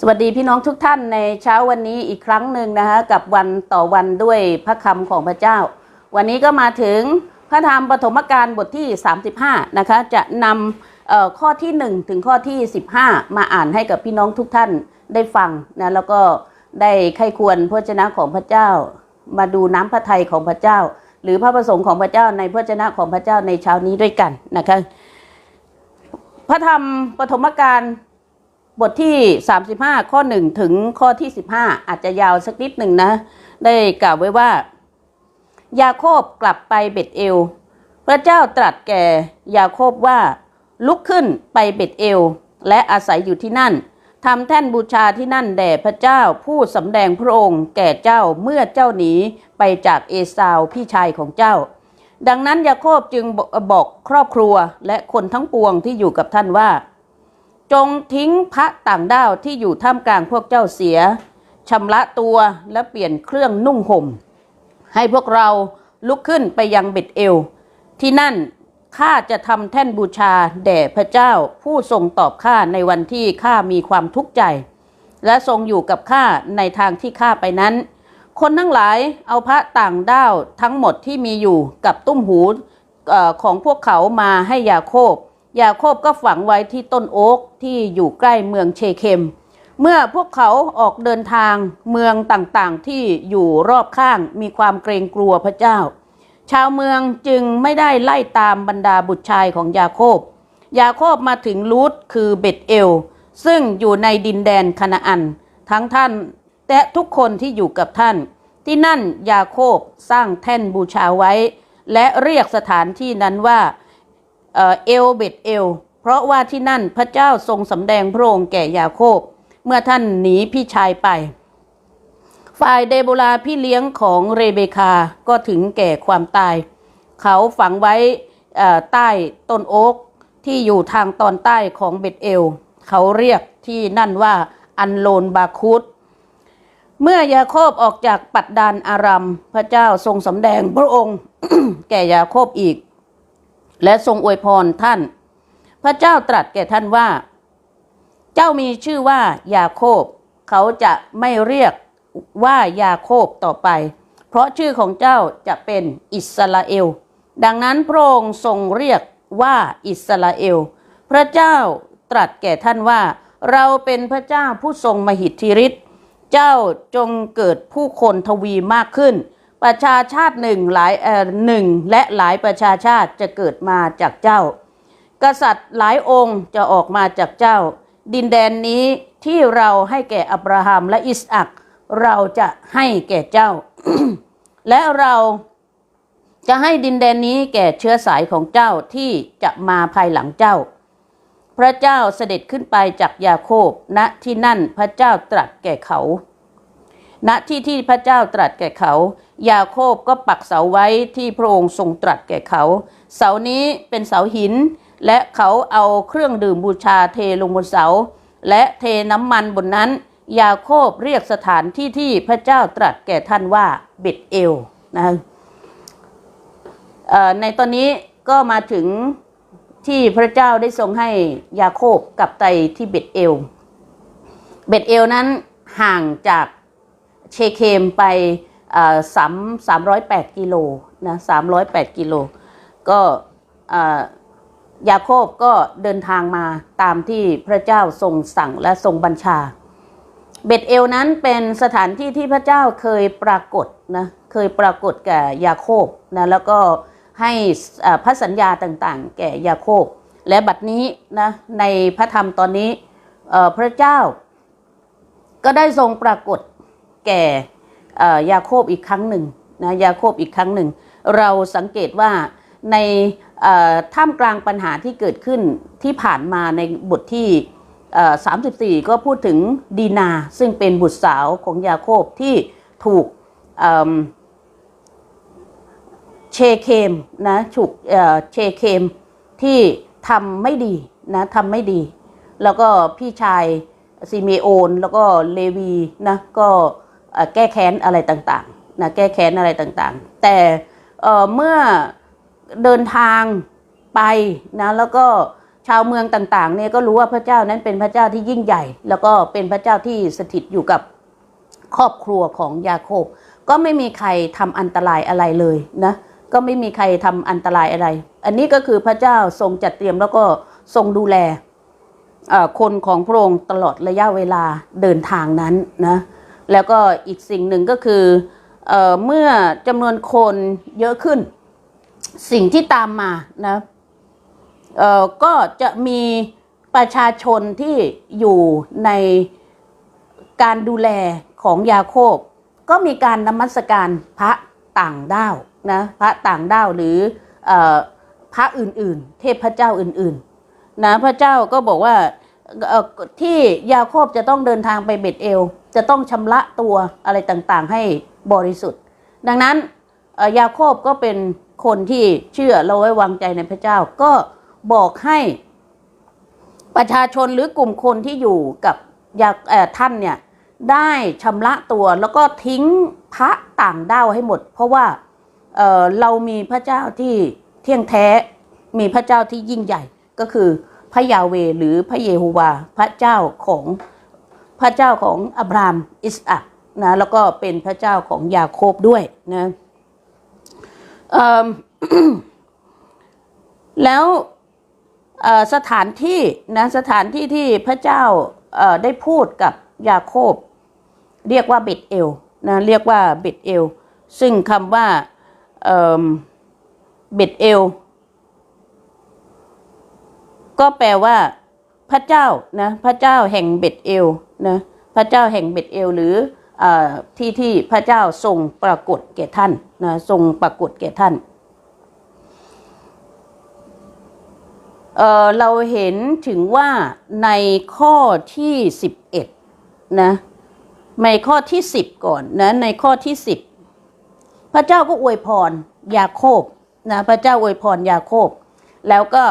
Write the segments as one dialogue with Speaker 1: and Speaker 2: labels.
Speaker 1: สวัสดีพี่น้องทุกท่านในเช้าวันนี้อีกครั้งหนึ่งนะคะกับวันต่อวันด้วยพระคำของพระเจ้า วันนี้ก็มาถึงพระธรรมปฐมกาลบทที่ 35 นะคะ จะนำข้อที่ 1 ถึงข้อที่ 15 มาอ่านให้กับพี่น้องทุกท่านได้ฟังนะแล้วก็ได้ไข้ควรพระเจนะของพระเจ้า มาดูน้ำพระทัยของพระเจ้า หรือพระประสงค์ของพระเจ้าในพระเจนะของพระเจ้าในเช้านี้ด้วยกันนะคะพระธรรมปฐมกาล บทที่ 35 ข้อ 1 ถึงข้อที่ 15 อาจจะยาวสักนิดหนึ่งนะ ได้กล่าวไว้ว่า ยาโคบกลับไปเบ็ดเอล พระเจ้าตรัสแก่ยาโคบว่า ลุกขึ้นไปเบ็ดเอล และอาศัยอยู่ที่นั่นทำแท่นบูชาที่นั่นแด่พระเจ้าผู้สำแดงพระองค์แก่เจ้าเมื่อเจ้าหนีไปจากเอสาวพี่ชายของเจ้า ดังนั้นยาโคบจึงบอกครอบครัวและคนทั้งปวงที่อยู่กับท่านว่า จงทิ้งพระต่างด้าวที่อยู่ท่ามกลางพวกเจ้าเสียชำระตัวและเปลี่ยนเครื่องนุ่งห่ม ให้พวกเราลุกขึ้นไปยังเบ็ดเอล ที่นั่นข้าจะทำแท่นบูชาแด่พระเจ้าผู้ทรงตอบข้าในวันที่ข้ามีความทุกข์ใจ และทรงอยู่กับข้าในทางที่ข้าไปนั้น คนทั้งหลายเอาพระต่างด้าวทั้งหมดที่มีอยู่กับตุ้มหูของพวกเขามาให้ยาโคบ ยาโคบก็ฝังไว้ที่ต้นโอ๊กที่อยู่ใกล้เมืองเชเคม เมื่อพวกเขาออกเดินทางเมืองต่างๆที่อยู่รอบข้างมีความเกรงกลัวพระเจ้า ชาวเมืองจึงไม่ได้ไล่ตามบรรดาบุตรชายของยาโคบ ยาโคบมาถึงลูดคือเบ็ดเอล ซึ่งอยู่ในดินแดนคานาอัน ทั้งท่านและทุกคนที่อยู่กับท่าน ที่นั่นยาโคบสร้างแท่นบูชาไว้ และเรียกสถานที่นั้นว่า เอลเบตเอล เพราะว่าที่นั่นพระเจ้าทรงสำแดงพระองค์แก่ยาโคบ เมื่อท่านหนีพี่ชายไป ฝ่ายเดโบราพี่เลี้ยงของเรเบคาก็ถึงแก่ความตาย เขาฝังไว้ใต้ต้นโอ๊กที่อยู่ทางตอนใต้ของเบตเอล เขาเรียกที่นั่นว่าอันโลนบาคุตเมื่อยาโคบออกจากปัดดานอารัมพระเจ้าทรงสำแดงพระองค์ แก่ยาโคบอีก และทรงอวยพรท่าน พระเจ้าตรัสแก่ท่านว่า เจ้ามีชื่อว่ายาโคบ เขาจะไม่เรียกว่ายาโคบต่อไป เพราะชื่อของเจ้าจะเป็นอิสราเอล ดังนั้นพระองค์ทรงเรียกว่าอิสราเอล พระเจ้าตรัสแก่ท่านว่า เราเป็นพระเจ้าผู้ทรงมหิทธิฤทธิ์ เจ้าจงเกิดผู้คนทวีมากขึ้น ประชาชาติหนึ่งหลายเอ่อหนึ่งและหลายประชาชาติจะเกิดมาจากเจ้า กษัตริย์หลายองค์จะออกมาจากเจ้า ดินแดนนี้ที่เราให้แก่อับราฮัมและอิสอักเราจะให้แก่เจ้า และเราจะให้ดินแดนนี้แก่เชื้อสายของเจ้าที่จะมาภายหลังเจ้า พระเจ้าเสด็จขึ้นไปจากยาโคบณที่นั่นพระเจ้าตรัสแก่เขา ณที่ที่พระเจ้าตรัสแก่เขา ยาโคบก็ปักเสาไว้ที่พระองค์ทรงตรัสแก่เขา เสานี้เป็นเสาหิน และเขาเอาเครื่องดื่มบูชาเทลงบนเสา และเทน้ำมันบนนั้น ยาโคบเรียกสถานที่ที่พระเจ้าตรัสแก่ท่านว่าเบ็ดเอลนะในตอนนี้ก็มาถึงที่พระเจ้าได้ทรงให้ยาโคบกลับไปที่เบ็ดเอล เบ็ดเอลนั้นห่างจากเชเคมไป สามสามร้อยแปดกิโลนะสามร้อยแปดกิโลก็ยาโคบก็เดินทางมาตามที่พระเจ้าทรงสั่งและทรงบัญชา เบ็ดเอลนั้นเป็นสถานที่ที่พระเจ้าเคยปรากฏนะเคยปรากฏแก่ยาโคบนะแล้วก็ให้พระสัญญาต่างๆ แก่ยาโคบ และบัดนี้นะในพระธรรมตอนนี้พระเจ้าก็ได้ทรงปรากฏแก่ ยาโคบอีกครั้งหนึ่งนะยาโคบอีกครั้งหนึ่ง เราสังเกตว่าในท่ามกลางปัญหาที่เกิดขึ้นที่ผ่านมาในบทที่ 34 ก็พูดถึงดีนา ซึ่งเป็นบุตรสาวของยาโคบที่ถูกเอิ่มเชเคมนะถูกเอ่อเชเคมที่ทำไม่ดีนะทำไม่ดี แล้วก็พี่ชายซิเมโอน แล้วก็เลวีนะก็ แก้แค้นอะไรต่างๆนะแก้แค้นอะไรต่างๆ แต่เมื่อเดินทางไปนะแล้วก็ชาวเมืองต่างๆเนี่ยก็รู้ว่าพระเจ้านั้นเป็นพระเจ้าที่ยิ่งใหญ่ แล้วก็เป็นพระเจ้าที่สถิตอยู่กับครอบครัวของยาโคบ ก็ไม่มีใครทำอันตรายอะไรเลยนะก็ไม่มีใครทำอันตรายอะไร อันนี้ก็คือพระเจ้าทรงจัดเตรียมแล้วก็ทรงดูแลคนของพระองค์ตลอดระยะเวลาเดินทางนั้นนะ แล้วก็อีกสิ่งหนึ่งก็คือเออเมื่อจำนวนคนเยอะขึ้น สิ่งที่ตามมานะเออก็จะมีประชาชนที่อยู่ในการดูแลของยาโคบ ก็มีการนมัสการพระต่างด้าวนะพระต่างด้าวหรือออพระอื่นๆ เทพเจ้าอื่นๆนะพระเจ้าก็บอกว่า ที่ยาโคบจะต้องเดินทางไปเบ็ดเอล จะต้องชำระตัวอะไรต่างๆ ให้บริสุทธิ์ ดังนั้นยาโคบก็เป็นคนที่เชื่อเราไว้วางใจในพระเจ้า ก็บอกให้ประชาชนหรือกลุ่มคนที่อยู่กับยาท่านเนี่ยได้ชำระตัวแล้วก็ทิ้งพระต่างด้าวให้หมด เพราะว่าเเรามีพระเจ้าที่เที่ยงแท้มีพระเจ้าที่ยิ่งใหญ่ก็คือ ระยาเวหรือพระเยโฮวา พระเจ้าของพระเจ้าของอับรามอิสอักนะแล้วก็เป็นพระเจ้าของยาโคบด้วยนะแล้วสถานที่นะสถานที่ที่พระเจ้าได้พูดกับยาโคบ เรียกว่าเบ็ดเอลนะเรียกว่าเบ็ดเอลซึ่งคำว่าเอิ่มเบ็ดเอล ก็แปลว่า พระเจ้านะพระเจ้าแห่งเบ็ดเอลนะพระเจ้าแห่งเบ็ดเอลหรืออที่ที่พระเจ้าทรงปรากฏแก่ท่านนะทรงปรากฏแก่ท่านเเราเห็นถึงว่าในข้อที่ 11นะในข้อที่ 10 ก่อนนะในข้อที่ 10 พระเจ้าก็อวยพรยาโคบนะพระเจ้าอวยพรยาโคบ แล้วก็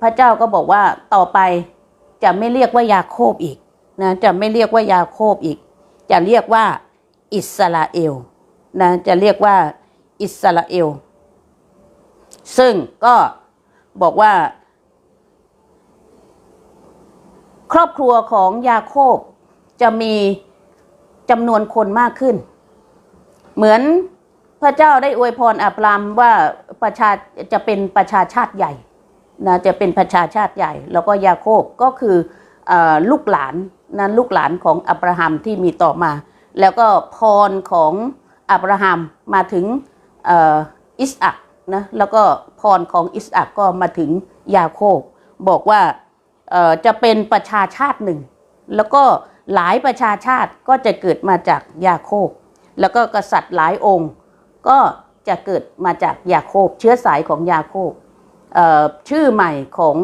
Speaker 1: พระเจ้าก็บอกว่าต่อไปจะไม่เรียกว่ายาโคบอีกนะจะไม่เรียกว่ายาโคบอีก จะเรียกว่าอิสราเอลนะจะเรียกว่าอิสราเอล ซึ่งก็บอกว่า ครอบครัวของยาโคบจะมีจำนวนคนมากขึ้น เหมือนพระเจ้าได้อวยพรอับรามว่าประชาจะเป็นประชาชาติใหญ่ นะจะเป็นประชาชาติใหญ่ แล้วก็ยาโคบก็คืออลูกหลานนั้นลูกหลานของอับราฮัมที่มีต่อมา แล้วก็พรของอับราฮัมมาถึงอ,อิสอักนะแล้วก็พรของอิสอักก็มาถึงยาโคบบอกว่าจะเป็นประชาชาติหนึ่ง แล้วก็หลายประชาชาติก็จะเกิดมาจากยาโคบแล้วก็กษัตริย์หลายองค์ ก็จะเกิดมาจากยาโคบเชื้อสายของยาโคบ ชื่อใหม่ของ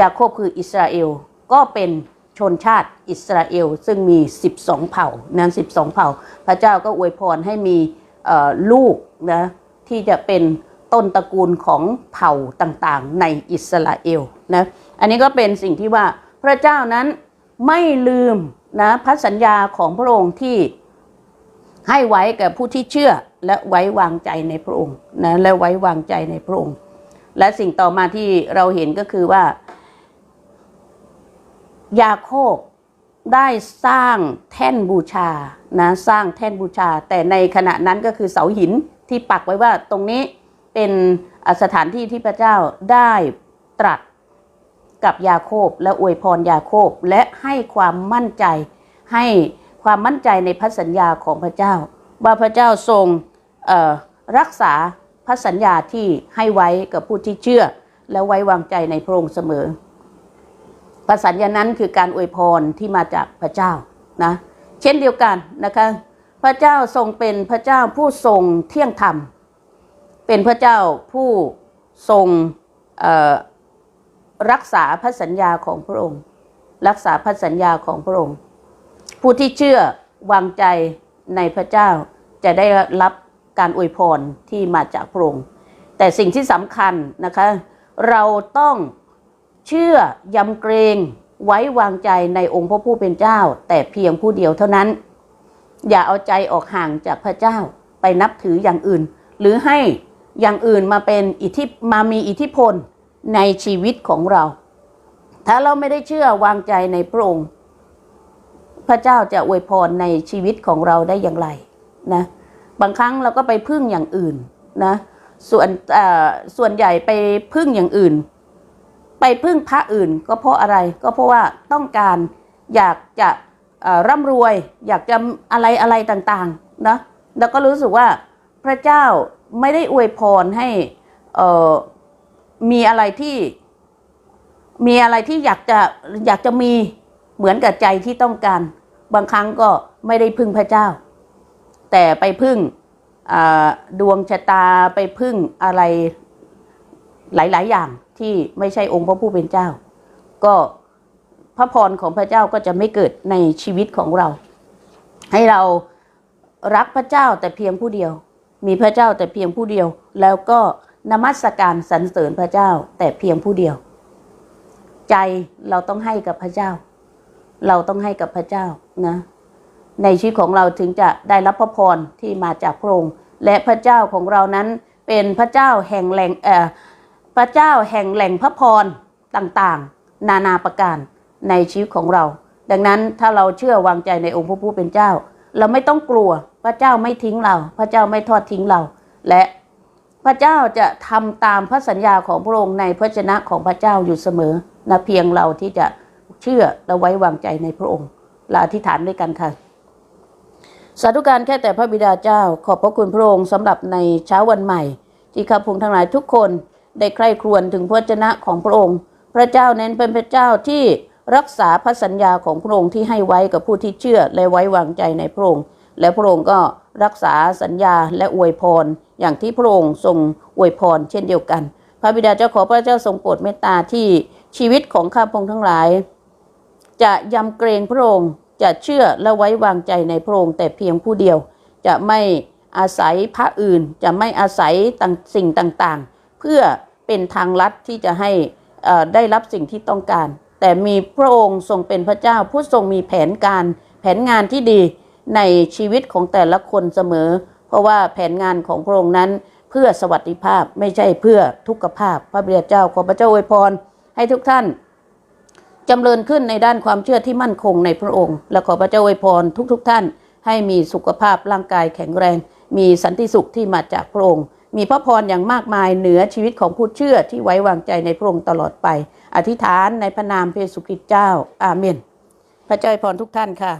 Speaker 1: ยาโคบคืออิสราเอล ก็เป็นชนชาติอิสราเอล ซึ่งมี 12 เผ่านั้น 12 เผ่า พระเจ้าก็อวยพรให้มีลูกนะที่จะเป็นต้นตระกูลของเผ่าต่างๆ ในอิสราเอลนะอันนี้ก็เป็นสิ่งที่ว่าพระเจ้านั้นไม่ลืมนะพระสัญญาของพระองค์ที่ให้ไว้แก่ผู้ที่เชื่อและไว้วางใจในพระองค์นะและไว้วางใจในพระองค์ และสิ่งต่อมาที่เราเห็นก็คือว่า ยาโคบได้สร้างแท่นบูชานะสร้างแท่นบูชา แต่ในขณะนั้นก็คือเสาหินที่ปักไว้ว่าตรงนี้เป็นสถานที่ที่พระเจ้าได้ตรัสกับยาโคบและอวยพรยาโคบและให้ความมั่นใจให้ความมั่นใจในพระสัญญาของพระเจ้า ว่าพระเจ้าทรงรักษา พระสัญญาที่ให้ไว้กับผู้ที่เชื่อ และไว้วางใจในพระองค์เสมอพระสัญญานั้นคือการอวยพรที่มาจากพระเจ้านะเช่นเดียวกันนะคะพระเจ้าทรงเป็นพระเจ้าผู้ทรงเที่ยงธรรม เป็นพระเจ้าผู้ทรงรักษาพระสัญญาของพระองค์ รักษาพระสัญญาของพระองค์ ผู้ที่เชื่อวางใจในพระเจ้าจะได้รับ การอวยพรที่มาจากพระองค์แต่สิ่งที่สำคัญนะคะ เราต้องเชื่อยำเกรงไว้วางใจในองค์พระผู้เป็นเจ้า แต่เพียงผู้เดียวเท่านั้น อย่าเอาใจออกห่างจากพระเจ้าไปนับถืออย่างอื่น หรือให้อย่างอื่นมาเป็นอิทธิมามีอิทธิพลในชีวิตของเรา ถ้าเราไม่ได้เชื่อวางใจในพระองค์ พระเจ้าจะอวยพรในชีวิตของเราได้อย่างไรนะ บางครั้งเราก็ไปพึ่งอย่างอื่นนะส่วนส่วนใหญ่ไปพึ่งอย่างอื่น ไปพึ่งพระอื่นก็เพราะอะไรก็เพราะว่าต้องการอยากจะร่ำรวย อยากจะอะไรอะไรต่างๆนะแล้วก็รู้สึกว่าพระเจ้าไม่ได้อวยพรให้มีอะไรที่มีอะไรที่อยากจะอยากจะมีเหมือนกับใจที่ต้องการ บางครั้งก็ไม่ได้พึ่งพระเจ้า แต่ไปพึ่งดวงชะตาไปพึ่งอะไรหลาย ๆ อย่างที่ไม่ใช่องค์พระผู้เป็นเจ้า ก็พระพรของพระเจ้าก็จะไม่เกิดในชีวิตของเรา ให้เรารักพระเจ้าแต่เพียงผู้เดียว มีพระเจ้าแต่เพียงผู้เดียว แล้วก็นมัสการสรรเสริญพระเจ้าแต่เพียงผู้เดียว ใจเราต้องให้กับพระเจ้า เราต้องให้กับพระเจ้านะ ในชีวิตของเราถึงจะได้รับพระพรที่มาจากพระองค์และพระเจ้าของเรานั้นเป็นพระเจ้าแห่งแหล่งเอ่อพระเจ้าแห่งแหล่งพระพรต่างๆ นานาประการในชีวิตของเรา ดังนั้นถ้าเราเชื่อวางใจในองค์พระผู้เป็นเจ้า เราไม่ต้องกลัวพระเจ้าไม่ทิ้งเรา พระเจ้าไม่ทอดทิ้งเรา และพระเจ้าจะทำตามพระสัญญาของพระองค์ในพระชนะของพระเจ้าอยู่เสมอนะเพียงเราที่จะเชื่อและไว้วางใจในพระองค์เราอธิษฐานด้วยกันค่ะ สาธุการแค่แต่พระบิดาเจ้า ขอบพระคุณพระองค์สำหรับในเช้าวันใหม่ ที่ข้าพงทั้งหลายทุกคนได้ใคร่ครวญถึงพระวจนะของพระองค์ พระเจ้าเน้นเป็นพระเจ้าที่รักษาพระสัญญาของพระองค์ที่ให้ไว้กับผู้ที่เชื่อและไว้วางใจในพระองค์ และพระองค์ก็รักษาสัญญาและอวยพร อย่างที่พระองค์ทรงอวยพร เช่นเดียวกัน พระบิดาเจ้าขอพระเจ้าทรงโปรดเมตตาที่ชีวิตของข้าพงทั้งหลาย จะยำเกรงพระองค์ จะเชื่อและไว้วางใจในพระองค์แต่เพียงผู้เดียว จะไม่อาศัยพระอื่น จะไม่อาศัยต่างสิ่งต่างๆ เพื่อเป็นทางลัดที่จะให้ได้รับสิ่งที่ต้องการ แต่มีพระองค์ทรงเป็นพระเจ้าผู้ทรงมีแผนการแผนงานที่ดีในชีวิตของแต่ละคนเสมอ เพราะว่าแผนงานของพระองค์นั้นเพื่อสวัสดิภาพไม่ใช่เพื่อทุกขภาพ พระบิดาเจ้าขอพระเจ้าอวยพรให้ทุกท่าน จำเริญขึ้นในด้านความเชื่อที่มั่นคงในพระองค์ และขอพระเจ้าอวยพรทุกๆทท่าน ให้มีสุขภาพร่างกายแข็งแรง มีสันติสุขที่มาจากพระองค์ มีพระพรอย่างมากมายเหนือชีวิตของผู้เชื่อที่ไว้วางใจในพระองค์ตลอดไป อธิษฐานในพระนามพระเยซูคริสต์เจ้า อาเมน พระเจ้าอวยพรทุกท่านค่ะ